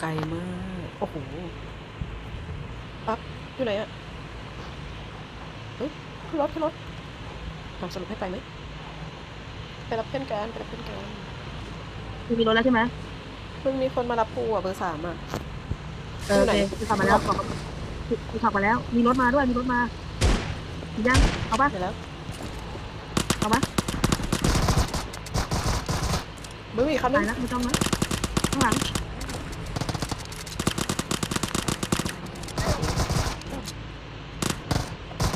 ไกลมาก โอ้โห ปั๊บ อยู่ไหนอะเฮ้ยขึ้นรถขึ้นรถลองสรุปให้ไปไหม ไปรับเพื่อนกันไปรับเพื่อนกันคุณมีรถแล้วใช่ไหมเพิ่งมีคนมารับปูอะเบอร์สามอะเออโอเคคุณขับมาแล้วคุณขับมาแล้ว มีรถมาด้วย มีรถมายังเอาปะเดี๋ยวแล้ว เอาปะเบอร์อีกคันนึตางยแล้วไม่ต้องนะข้างหลัง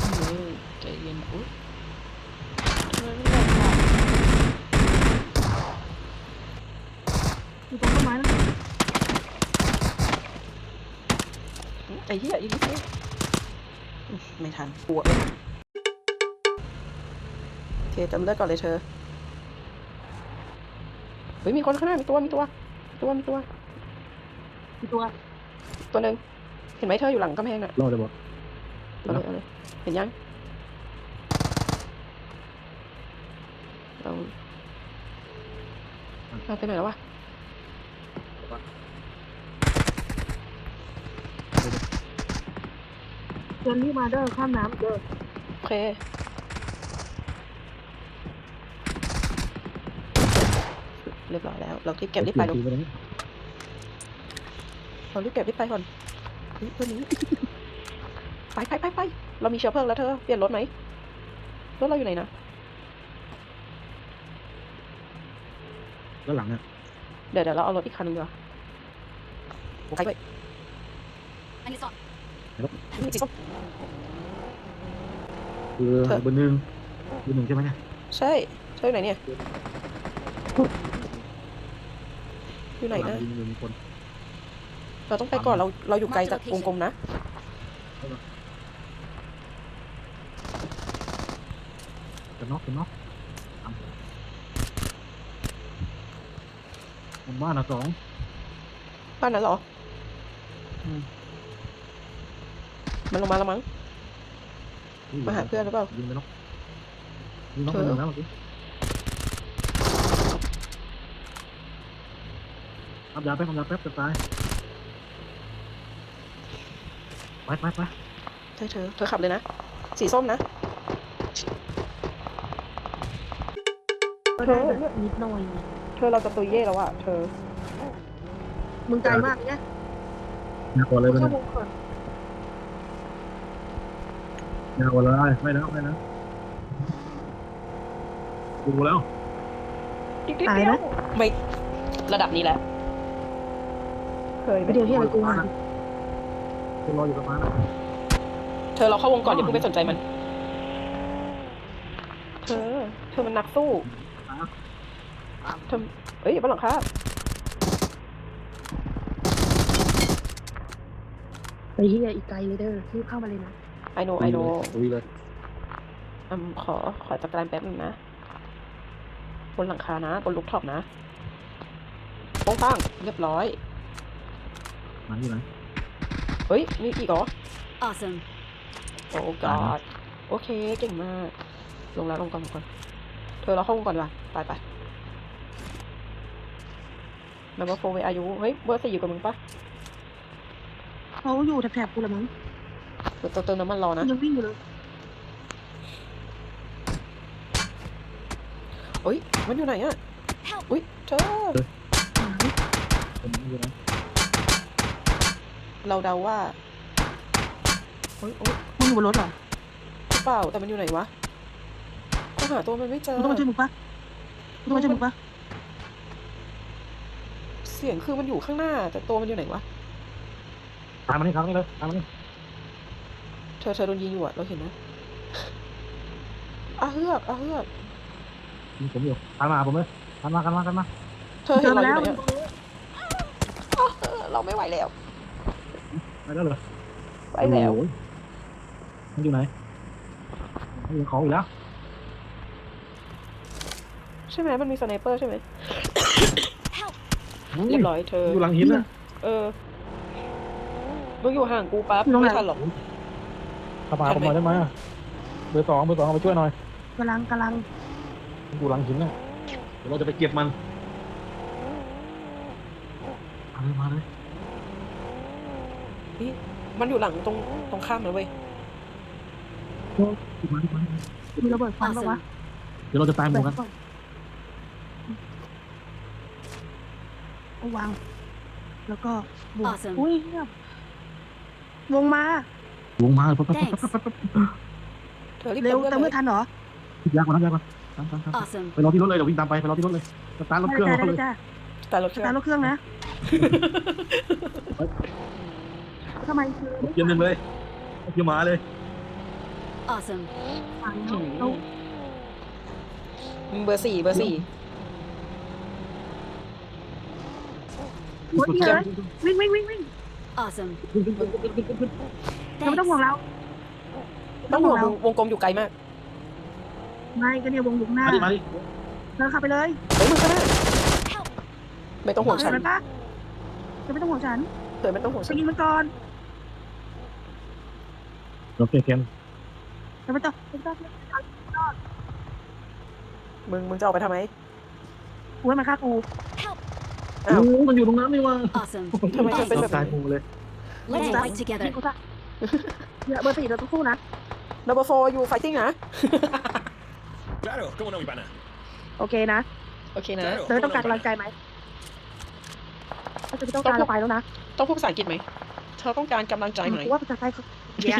อืมใจเย็นอุ๊ยทำไมไม่ได้ล่ะ อยู่ตรงต้นไม้นะ ไอ้เหี้ยอีกนิดเดียวอืมไม่ทันปวดเลยโอเคจำเลือกก่อนเลยเธอ เฮ้ยมีคนข้างหน้ามีตัวมีตัวมีตัวมีตัวมีตัว ตัวหนึ่งเห็นไหมเธออยู่หลังกำแพงน่ะรอดเลยบอกเอาเลยเอาเลยเห็นยังเอาเอาไปไหนแล้ววะ เดินรีบมาเด้อข้ามน้ำเด้อโอเค เรียบร้อยแล้ว เรารีบเก็บรีบไปเปลูลี่กยนสีไปเลยเรารีบเก็บรีบไปก่อนเฮ้ยตัวนี้ ไปไปไปไปเรามีเชื้อเพลิงแล้วเธอ เปลี่ยนรถไหมรถเราอยู่ไหนนะแล้วหลังเนี่ยเดี๋ยวเดี๋ยวเราเอารถอีกคันหนึงดีกว่าไปด้วยอันนี้สอง นี่สีส้มคือเบอร์หนึ่งเบอร์หนึ่งใช่ไหมเนี่ยใช่เธออยู่ไหนเนี่ยอยู่ไหนหลันะงยิงมีคนเราต้องไปก่อนเราเราอยู่ไกลจากวงกลมนะจะน็อกจะน็อกผมบ้านอะสองบ้านนั้นเหรออื มมันลงมาแล้วมั้ง มาหาเพื่อนหรือเปล่า ยิงไปน็อกยิงน็อกไปหนึ่งแล้วเมื่อกี้ทำยาแป๊บทำยาแป๊บจะตายไปไปไปใช่เธอเธอขับเลยนะ สีส้มนะก็ได้แบบนิดหน่อยเธอเราจะตุยเย่แล้วอะเธอ มึงไกลมากเนี่ยยาวกว่าเลยไปเข้านะวงก่อน ยาวกว่าเลยไม่แล้วไม่แล้วดูแล้วอีกนิดเดียวไม่ระดับนี้แล้วเคยไหมไปเดี๋ยวที่อะไรกูมาคุณรออยู่ประมาณนั้นเธอเราเข้าวงก่อนอย่าเพิ่งไปสนใจมัน เธอ เธอมันนักสู้เธอเอ้ยอย่าบนหลังคาไปเฮียอีกไกลเลยเด้อรีบเข้ามาเลยนะ I know I know คุยเลยอืมขอขอจัดการแป๊บนึงนะ บนหลังคานะ บนลูกท็อปนะโป้งปังเรียบร้อยมันอยู่ไหนเฮ้ย มีอีกเหรอ awesome โอ้กอดโอเค เก่งมาก ลงแล้วลงก่อนลงก่อน เธอเราเข้าวงก่อนดีกว่าไปไปแล้วก็โฟเวอายุ เฮ้ย เบอร์สี่อยู่กับมึงปะเขาอยู่แถบๆกูละมั้งเดี๋ยวเติมน้ำมันรอนะยังวิ่งอยู่เลยเฮ้ยมันอยู่ไหนอะอุ้ยเธอผมอยู่ไหนเราเดาว่าเฮ้ยโอ๊ยมึงอยู่บนรถเหรอเปล่าแต่มันอยู่ไหนวะก็หาตัวมันไม่เจอต้องมาช่วยมึงปะต้องมาช่วยมึงปะเสียงคือมันอยู่ข้างหน้า แต่ตัวมันอยู่ไหนวะตามมานี่ครับนี่เลยตามมานี่ ธอเธอโดนยิงอยู่อะเราเห็นนะอาเฮือกอาเฮือกยิงผมอยู่ตามมาหาผมเลยตามมากันมากันมาเธอเจเห็นอเราอแล้วยู่ไหนอะเออเราไม่ไหวแล้วไปแล้วเหรอไปแล้วโอ้ยมันอยู่ไหนมันอยู่เขาอีกแล้วใช่ไหมมันมีสไนเปอร์ใช่ไหม help เรียบร้อยเธออยู่หลังหินน่ะเออมึงอยู่ห่างกูปั๊บไม่ทันหรอก ขับมาผมหน่อยได้ไหมเบอร์สองเบอร์สองเอามาช่วยหน่อยกำลังกำลังอยู่หลังหินน่ะเดี๋ยวเราจะไปเก็บมันมาเลยมาเลยนี่มันอยู่หลังตรงตรงข้ามนะเว้ยถูกไหมถูกไหมมีระเบิดควันปะวะเดี๋ยวเราจะตายหมู่กันก่อนเอาวาง แล้วก็บวก Awesome อุ้ยเงียบวงมา วงมาปั๊บปั๊บปั๊บ Thanks ปั๊บปั๊บเธอรีบเร็วเติเติมมเลืเมื่ออดทันเหรอยากกว่านั้นยากกว่าตามตามตาม Awesome. ไปรอที่รถเลยเดี๋ยววิ่งตามไปไปรอที่รถเลยสตาร์ทรถเครื่องได้เขาเลเลยยจ้าแต่รถเคสรื่องตาร์ทรถเครื่องนะทำไมคือเกียร์หนึ่งเลยเกียร์หมาเลย Awesome. ฝังแล้วเราเบอร์สี่เบอร์สี่โอ้ยเยอะวิ่งวิ่งวิ่งวิ่ง Awesome. เราไม่ต้องห่วง Thanks. เรา ต้องห่วงวงวงกลมอยู่ไกลมากไม่ก็เนี่ยวงอยู่ข้างหน้ามาดิมาดิเราขับไปเลยเฮ้ยมึงก็ได้ Help. ไม่ต้องห่วงเห็ฉันนไหมปะจะไม่ต้องห่วงฉันเธอไม่ต้องห่วงไปฉันยิงมันก่อนโอเคเคนจะไม่ต้องไม่ต้องมึงมึงจะออกไปทำไมกูให้มันฆ่ากู Help. อ้าวโอ้มันอยู่ตรงนั้นนี่ว่า Awesome. ทำไมเธอเป็นแบบตายนี้หมู่เลย Let's Thanks. fight together. กูซะเนี่ยเบอร์สี่เราต้องสู้นะนับเบอร์โฟอยู่ไฟติ้งนะ Claro, ¿cómo no, mi pana? โอเคนะโอเคนะ Claro, เธอ ¿cómo ต้อง no, การ mi กำลัง pana? ใจไหมถ้าจะไม่ต้องการเราไปแล้วนะต้องพูดภาษาอังกฤษไหม เธอต้องการกำลังใจไหม กูว่าภาษาไทยเขาเดี๋ยว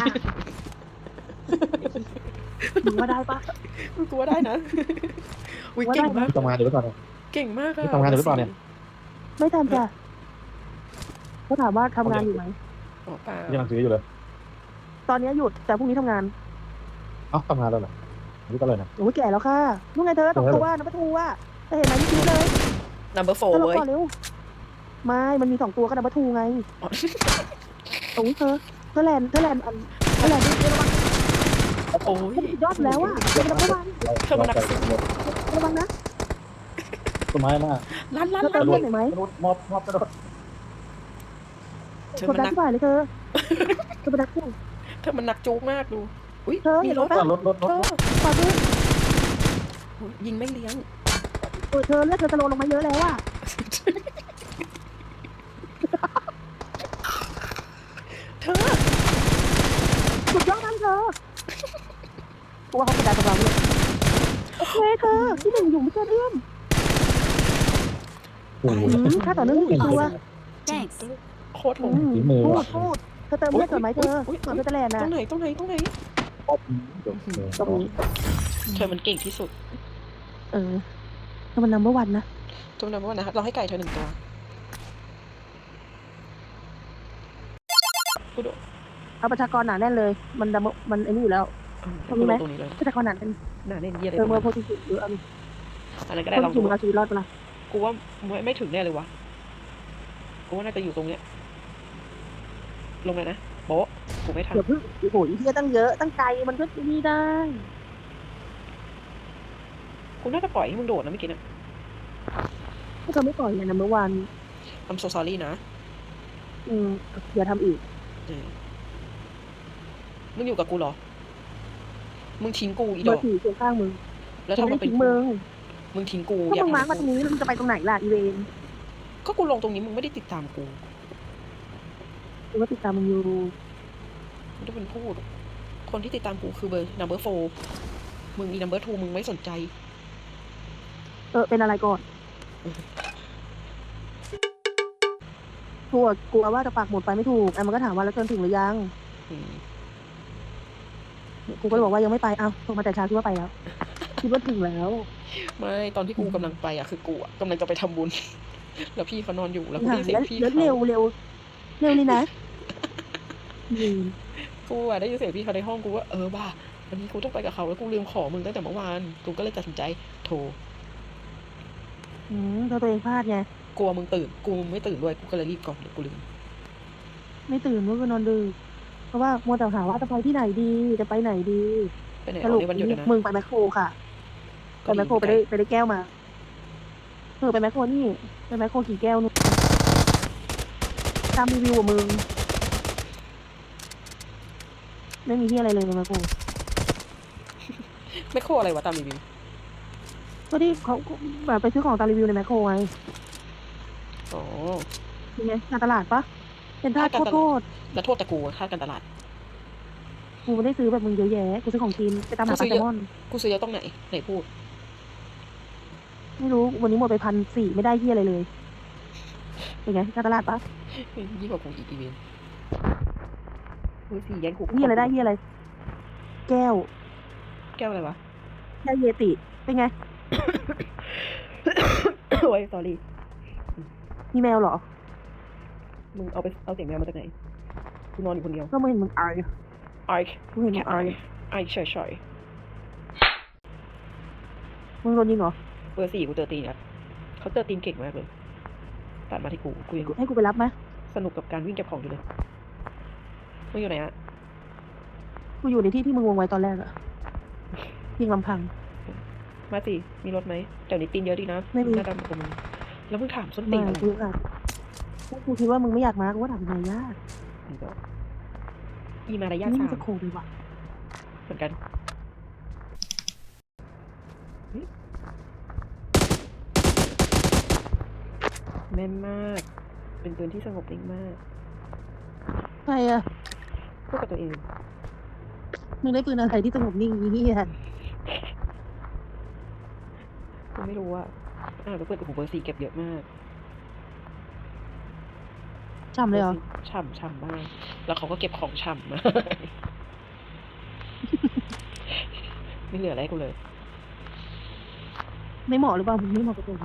มึงว่าได้ปะ กลัวได้นะอุ้ยว่าได้ เก่งมาก ทำงานเดี๋ยวก่อนเก่งมากอะนี่ทำงานอยู่หรือเปล่าเนี่ย ไม่ทำจ้ะเขาถามว่าทำงานอยู่ไหมอ๋อเปล่ายังหนังสืออยู่เลย ตอนนี้หยุดแต่พรุ่งนี้ทำงานเอ้าทำงานแล้วเหรอนี่ก็เลยนะโอ้ยแก่แล้วค่ะนู่นไงเธอสองตัวน้ำประตูว่าจะเห็นไหมที่คิดเลยนัมเบอร์โฟเธอลงเว้ยก่อนเร็วไม่มันมีสองตัวก็น้ำประตูไงอ๋อโอ้ยเธอเธอแลนด์เธอแลนด์อันเธอแลนด์นี่ระวังโอ้ยมันสุดยอดแล้วอะระวังเธอมาหนักสิระวังนะต้นไม้มากลั่นลั่นเธอเติลั่มนเลือดหน่อยไหมกระโดดมอบมอบกระโดดเธอกดมันดันหนักที่บ่ายเลยเธอเธอเป็นนักสู้ เธอมันหนักจุกมากดู อุ้ยเธอมีเห็นรรถถปะ รถรถรเธถอขอดูอุ๊ยยิงไม่เลี้ยงเออเธอเลือดเธอจะโลลงมาเยอะแล้วอะเธอสุดยอดมากเธอกูว่าเขากดดันกับเราเนี่ยโอเคเธอที่หนึ่งอยู่ไม่เกินเอื้อม โอ้โหอืมค่าต่อเนื่องหนึ่งตัว Thanks. โคตรโหด อืมฝีมือพูว่ะดพูด เธอเติมเลือดก่อนไหมเธออุ๊ยอุ๊ยก่อนเธอจะแลนด์ตนะรงไหนตรงไหนตรงไหนตรงนี้เธอมันเก่งที่สุด เออเธอมันนัมเบอร์วันนะจำนำว่านะเราให้ไก่เธอหนึ่งตัวกูโดดเอาประชากรหนาแน่นเลย มันดัมมันไอ้นี่อยู่แล้วตรงนี้ไหมตรงนี้เลยประชากรหนาแน่นหนาเน้นเยี่ยเลยเติมเมื่อโพสิทีฟหรือเอาอันนั้นก็คได้นลองขี่ดูมึงเอาชีวิตรอดปะล่ะกูว่าไม่ไม่ถึงแน่เลยวะกูว่าน่าจะอยู่ตรงเนี้ย ลงเลยนะโบ๊ะกูไม่ทันเดี๋ยวพึ่งโอ้โหที่ตั้งเยอะตั้งไกลมันก็นี่ได้ กูน่าจะปล่อยให้มึงโดดนะเมื่อกี้นะถ้าเธอไม่ปล่อยเนี่ยนัมเบอร์วัน I'm so sorry นะอืมอย่าทำอีกเออมึงอยู่กับกูเหรอ มึงทิ้งกูอีเบดออกร์สี่เคียงข้างมึงแล้วฉันทำไม่มาได้เป็นทิ้งมึงมึงทิ้งกูก็อยากมึงมาร์กมาตรงนี้แล้วมึงจะไปตรงไหนล่ะอีเวนก็กูลงตรงนี้มึงไม่ได้ติดตามกู กูก็ติดตามมึงอยู่ไม่ได้เป็นพูด คนที่ติดตามกูคือเบอร์ number four มึงอี number two มึงไม่สนใจ เออเป็นอะไรก่อนกลัวกลัวว่าจะปากหมดไปไม่ถูกไอ้มันก็ถามว่าแล้วเกินถึงหรือยัง อืมกูก็เลยบอกว่ายังไม่ไป เอ้าโทรมาแต่เช้าคิดว่าไปแล้ว คิดว่าถึงแล้ว ไม่ตอนที่กูกำลังไปอะคือกูอะกำลังจะไปทำบุญ แล้วพี่เขานอนอยู่แล้วกูได้ยินเสียแล้วงพี่แล้วเขา เร็วเร็วเร็วเลยนะอืม กูอะได้ยินเสียงพี่เขาในห้องกูว่าเออบ้าวันนี้กูต้องไปกับเขาแล้วกูลืมขอมึงตั้งแต่เมื่อวานกูก็เลยตัดสินใจ โทรอืมเธอตัวเองพลาดไงกลัวมึงตื่นกูไม่ตื่นด้วยกูก็เลยรีบก่อนเดี๋ยวกูลืมไม่ตื่นเมื่อคืนนอนดึกเพราะว่ามัวแต่หาว่าจะไปที่ไหนดีจะไปไหนดีไปไหนสเอารุปในวันหยุดอะนะมึงไปแมคโครค่ะไปแมคโครไปได้ไปได้แก้วมาเออไปแมคโครนี่ไปแมคโครกี่แก้วนู่นตามรีวิวอะมึง ไม่มีที่อะไรเลยในแมคโครไม่โคอะไรวะตามรีวิวก็ที่เขาแบบไปซื้อของตามรีวิวในแมคโครไงอ๋อยังไงการตลาดปะเป็นท่าโทษโทษแล้วโทษแต่กูค่าการตลาด กูไม่ได้ซื้อแบบมึงเยอะแยะ กูซื้อของกินไปตามหากูปซื้ลาอแซเยอะลมอน กูซื้อเยอะตรงไหนไหนพูด ไม่รู้วันนี้หมดไปพันสี่ไม่ได้เยี่ยอะไรเลยเป็นไงการตลาดปะยิ่งกว่ากูอีกอีเวน ต์เฮ้ยสี่แย่งกูเยี่ยอะไรได้เยี่ยอะไร แก้ว แก้วอะไรวะแก้วเยติ เป็นไง โอ้ย sorry มีแมวเหรอ มึงเอาไปเอาเสียงแมวมาจากไหนกูนอนอยู่คนเดียวก็ไม่เห็นมึงไอายไอค์กูเห็นมึงไอายไอค์เฉยเฉยมึงโดนยิงเหรอๆเบอร์สี่กูเจอตีนครับเขาเจอตีนเก่งมากเลย ตัดมาที่กู กูยังให้กูไปรับไหมสนุกกับการวิ่งเก็บของอยู่เลย มึงอยู่ไหนอะกูอยู่ในที่ที่มึงวงไว้ตอนแรกอะยิงลำพัง มาสิ มีรถไหมเดี๋ยวนี้ตีนเยอะดีนะไม่มี หน้าดำกว่ามึงแล้วมึงถามส้นตีมานอะไรกูอะถ้ากูคิดว่ามึงไม่อยากมากูก็ถามทำไมยากมึงบอกอีมารยาทนี่สามันมจะโคงดีว่ะเหมือนกันเฮ้ยแม่นมาก เป็นปืนที่สงบนิ่งมาก ใครอะ พูดกับตัวเองมึงได้ปืนอะไรที่สงบนิ่งอีเหี้ยกูไม่รู้ว่าอ่าวแล้วเปิดโอ้โหเบอร์สี่เก็บเยอะมากจำเลยเหรอบอร์สี่ฉ่ำฉ่ำมาก แล้วเขาก็เก็บของฉ่ำมาก ไม่เหลืออะไรให้กูเลย ไม่เหมาะหรือเปล่ามึงไม่เหมาะกับตัว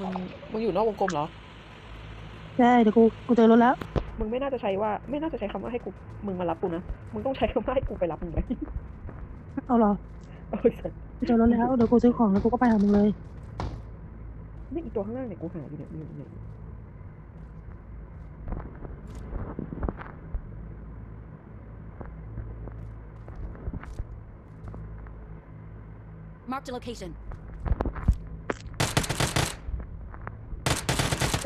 มึงมึงอยู่นอกวงกลมเหรอ ใช่เดี๋ยวกูกูเจอรถแล้ว มึงไม่น่าจะใช้ว่า ไม่น่าจะใช้คำว่าให้กูมึงมารับกูนะ มึงต้องใช้คำว่าให้กูไปรับมึงไหมเอาเหรอโอ้ยสัสกูเจอรถแล้วเดี๋ยวกูซื้อของแล้วกูก็ไปหามึงเลยนี่อีตัวข้างล่างเนี่ยกูหาอยู่เนี่ยอยู่ไหน Marked a location.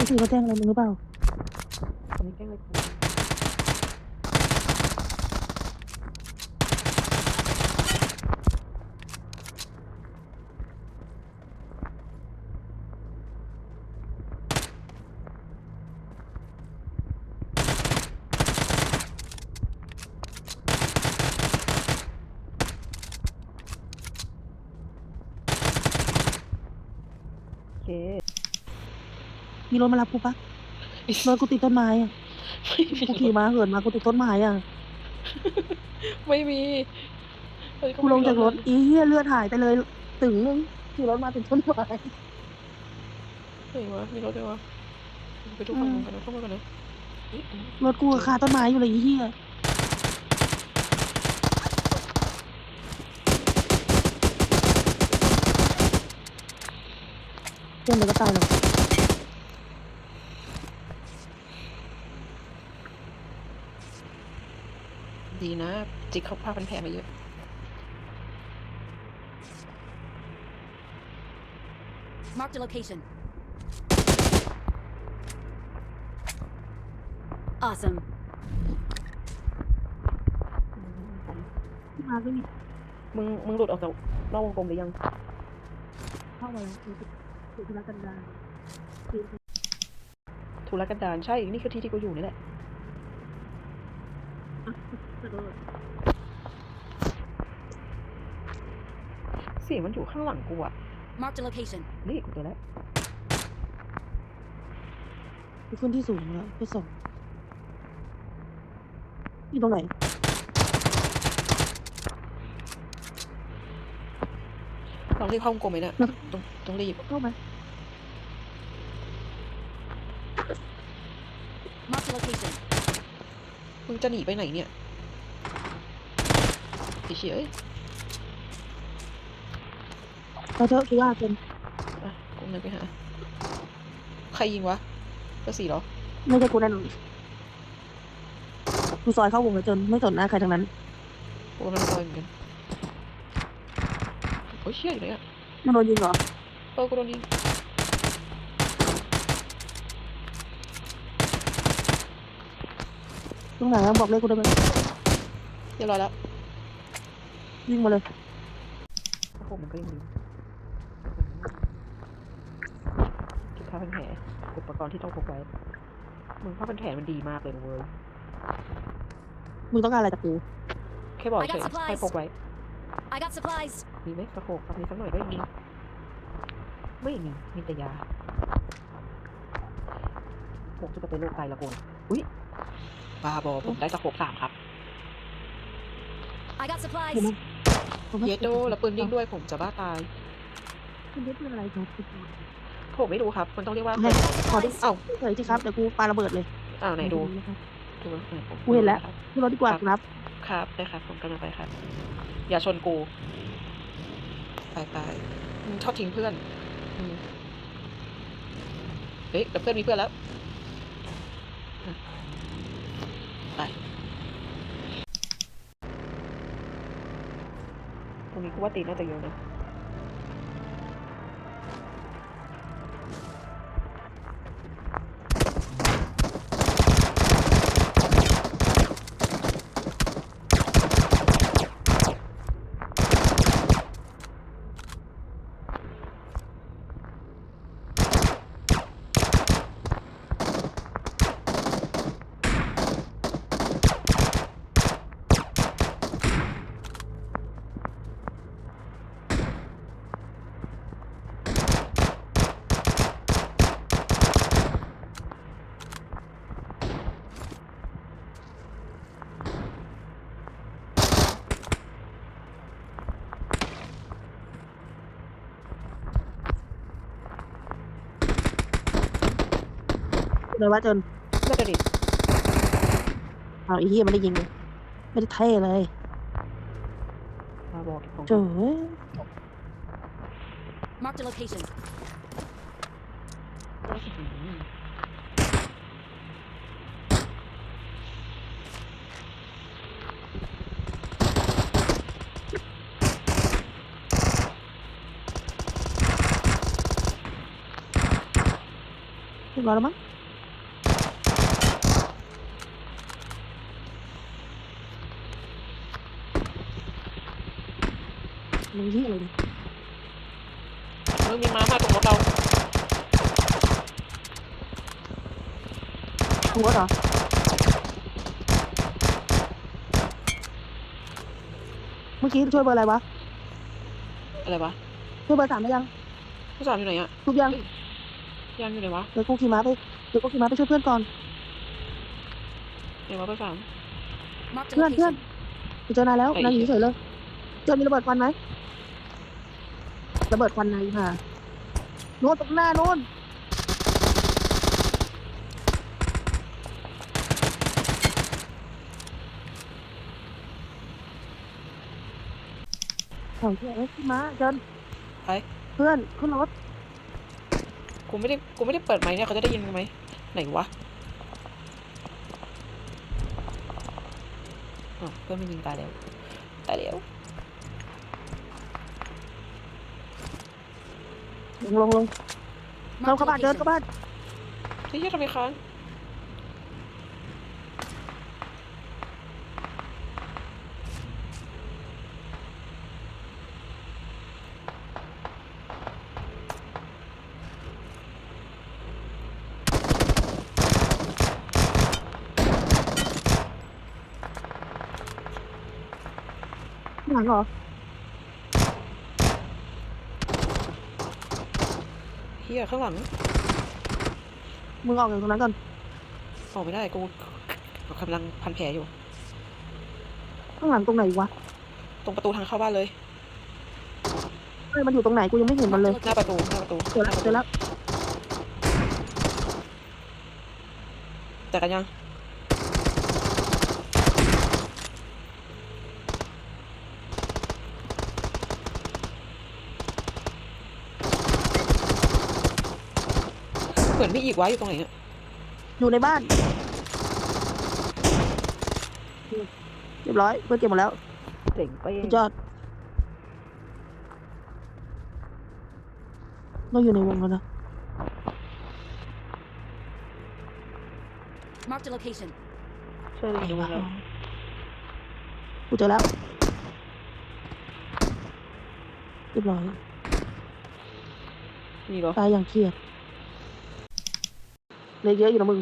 ไอ้ทีเขาแจ้งอะไรมึงหรือเปล่าคนนี้แจ้งเลย รถมารับกูปะรถกูติดต้นไม้อะกูขี่มาเหินมากูติดต้นไม้อะไม่มีเฮ้ยกูลงจากรถอีเหี้ยเลือดหายไปเลยตึงนึงขี่รถมาติดต้นไม้เฮ้ยวะมีรถด้วยวะไปดูฝั่งนู้นกันนะเข้ามากันนะรถกูคาต้นไม้อยู่เลยอีเหี้ยเพื่อนเลยก็ตายเลย ดีนะ จิกเขาผ้าพันแผลมาเยอะ Marked a location. Awesome. ที่มาก็มีมึง มึงหลุดออกจากนอกวงกลมหรือยัง เข้ามาแล้วคือคือธุรกันดารทุรกันดารใช่ นี่คือที่ที่กูอยู่นี่แหละ เสียงมันอยู่ข้างหลังกูอะ Marked a location. นี่กูเจอแล้วไปขึ้นที่สูงแล้วไปส่งอยู่ตรงไหน ลองรีบเข้าวงกลมไหมเนี่ยต้องต้องรีบ เข้ามา Marked a location. มึงจะหนีไปไหนเนี่ยไอ้ เชี่ยเอ้ยเราเจอคิดว่าเป็นอะกูเดินไปหา ใครยิงวะเบอร์สี่เหรอ ไม่ใช่กูแน่นอนกูซอยเข้าวงเลยจนไม่สนหน้าใครทั้งนั้นกูกำลังซอยเหมือนกันโอ้ยเชี่ยอยู่ไหนอะมันโดนยิงเหรอเออกูโดนยิงตรงไหนอะบอกเลขกูได้ไหมเรียบร้อยแล้ว ยิงมาเลยโอ้โหมันก็ยังดีาพันแผลอุปกรณ์ที่ต้องพกไว้มึงผ้าพันแผลมันดีมากเลยนะเว้ยมึงต้องการอะไรจากกูแค่บอก I got เฉย supplies ให้พกไว้ I got supplies. มีไหมสะโขกสักนิดสักหน่อยก็ยังมีไม่มีมีแต่ยาหกจะไปโรคไตละคนอุ้ยบาบอผมได้สะโขกสามครับ I got supplies. เเยดโดแล้วปืนยิงด้วยผมจะบ้าตาย คุณได้ปืนอะไรครับผมไม่รู้ครับมันต้องเรียกว่าให้ขอดูเอ้าเฉยสิครับเดี๋ยวกูปาระเบิดเลยอ้าวไหนดูนะครับดูไหนผมกูเห็นแล้วครับขึ้นรถดีกว่าครับ ครับได้ครับผมกำลังไปครับ อย่าชนกู ไปไปมึงชอบทิ้งเพื่อนอืมเฮ้ยแต่เพื่อนมีเพื่อนแล้วอะไป รงนี้กูว่าตีน่าจะเยอะนะ เลยว่าจนน่าจะดิเอาไอ้เหี้ยไม่ได้ยิงเลยไม่ได้เท่เลยมาบอกเก็บของเจ๋อ Marked a location. อืมเรียบร้อยแล้วมั้ง มึงเหี้ยอะไรเนี่ยมึงมีม้ามาตรงรถเรากูรถเหรอเมื่อกี้ช่วยเบอร์อะไรวะอะไรวะช่วยเบอร์สามได้ยังผู้สาวอยู่ไหนอะทุกยังยังอยู่ไหนวะเดี๋ยวกูขี่ม้าไปเดี๋ยวกูขี่ม้าไปช่วยเพื่อนก่อนไหนวะผู้สาว Marked a เพื่อนเพื่อน location. กูเจอนายแล้วไอ้นายอยู่เหี้ยเฉยๆเลยเจอมีระเบิดควันไหม ระเบิดควันนายค่ะโน่นตรงหน้าโน่นโอ้ยเอ้ยขึ้นมาเจินไปเพื่อนขึ้นรถกูไม่ได้กูไม่ได้เปิดไมค์เนี่ยเขาจะได้ยินไหมไหนวะอ๋อเพื่อนไม่ยิงตายแล้วตายแล้ว ลงลงลงเดิน Marked เข้า a บ้านเดินเข้า location. บ้านเฮ้ยทำไมค้างข้างหลังเหรอ เฮี ยข้างหลังมึงออกจากตรงนั้นก่อนออกไม่ได้กูกำลังพันแผลอยู่ ข้างหลังตรงไหนวะตรงประตูทางเข้าบ้านเลยเอ้ยมันอยู่ตรงไหนกูยังไม่เห็นมันเลยหน้าประตูหน้าประตูเจอแล้วเจอแล้วแต่กันยัง เหมือนมีอีกวะอยู่ตรงไหนเนี่ยอยู่ในบ้าน เรียบร้อยเพื่อนเก็บหมดแล้วเจ๋งไปสุดยอดเราอยู่ในวงแล้วนะ Marked a location. ช่วยดูแล้วกูเจอแล้ว เรียบร้อยมีเหรอตายอย่างเครียด เลยเยอะอยู่นะมึง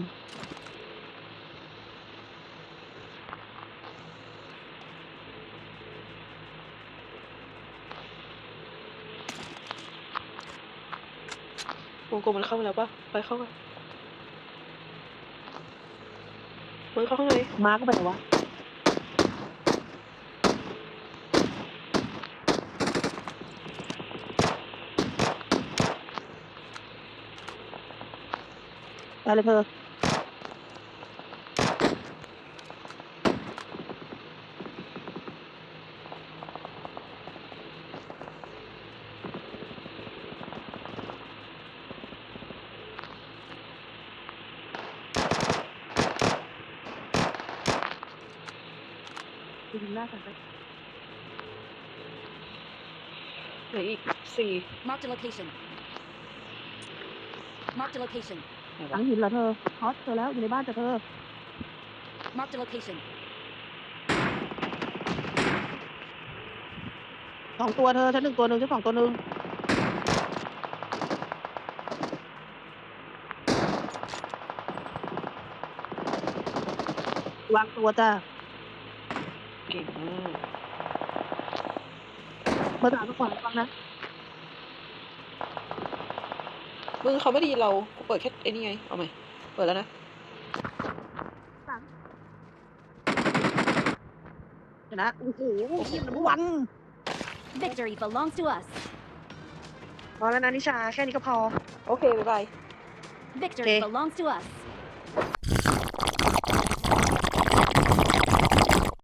วงกลมมันเข้ามาแล้วปะไปเข้ามามึงเข้าข้างในมาก็ไปไหนวะ Vale, perdón. See. Marked a location. Marked a location. หลังหินเหรอเธอฮอตเธอแล้วอยู่ในบ้านจ้ะเธอ Marked a location. สองตัวเธอฉันหนึ่งตัวหนึ่งฉันสองตัวหนึ่งวางตัวจ้าเก่งมากเบอร์สามก็ขวาฟังนะ มึงเขาไม่ได้ยินเรากูเปิดแค่ไอ้นี่ไง เอาใหม่ เปิดแล้วนะเดี๋ยวนะโอ้โหเยี่ยมเลยวัน Victory belongs to us. พอแล้วนะนิชา แค่นี้ก็พอ โอเค บ๊ายบาย Victory Okay. belongs to us.